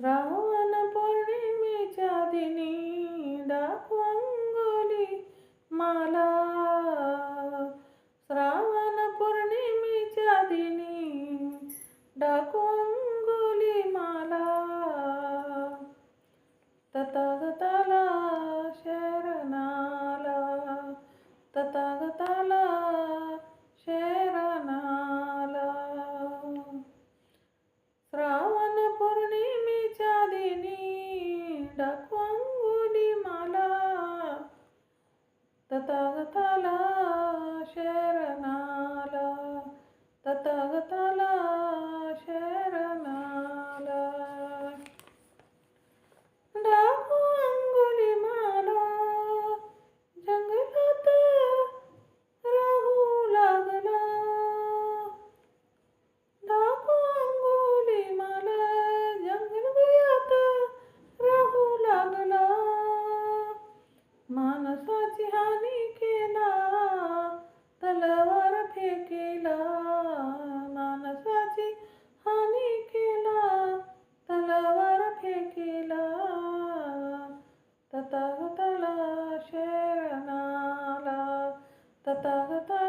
శ్రవణ పూర్ణిమి చదిని డాకుంగులి మాలా. శ్రావణ పూర్ణిమి చదిని డాకుంగులి మాలా. తతగతల శరణాల. తతగత दिनी डाकुंगुली माला तथागताला शरणाला तथागताला तथागताला शरणाला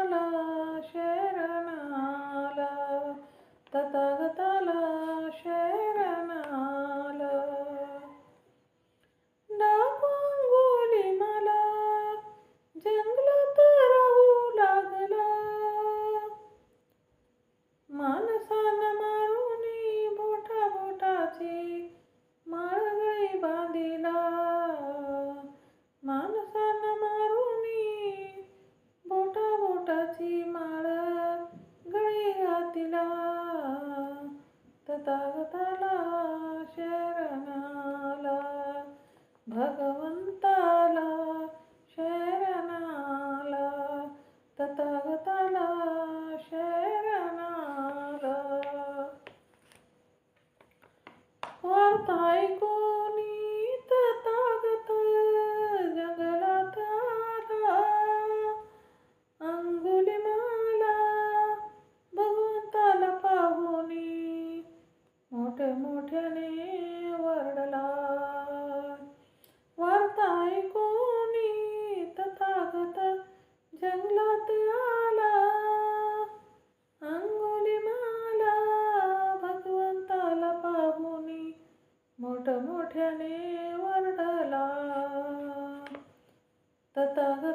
वार्ता ऐकूनी तथागत जंगलात आला. अंगुली माला भगवंताला पाहुनी मोठ्या मोठ्याने கர்த்தாக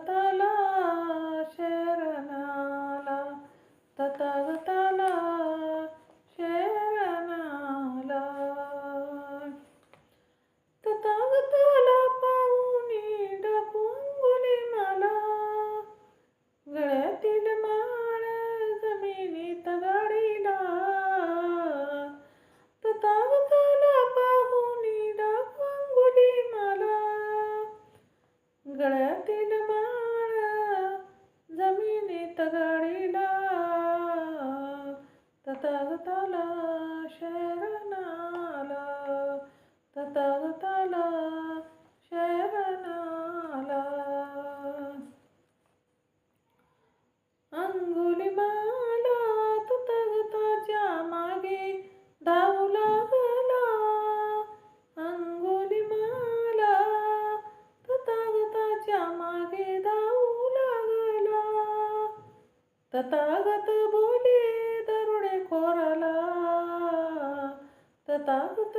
तथागताला शरणाला तथागताला शरणाला अंगुली माला ततागताच्या मागे धावू लागला अंगुली माला तथागताच्या मागे धावू लागला तथागत तथागत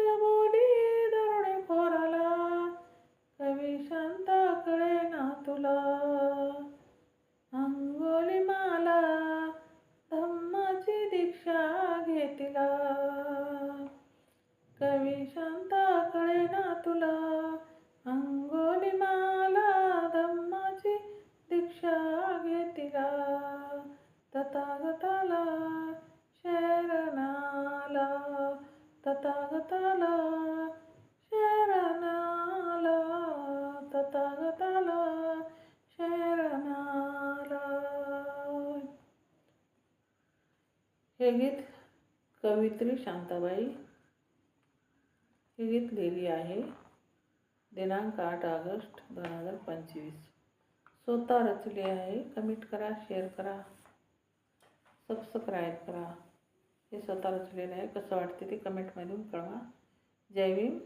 हे गीत कवित्री शांताबाई हे गीत लिहिली आहे. दिनांक आठ ऑगस्ट दोन हजार पंचवीस. स्वतः रचली आहे. कमेंट करा शेअर करा सबस्क्राईब करा. हे स्वतः रचलेलं आहे. कसं वाटते ते कमेंटमधून कळवा. जय भीम.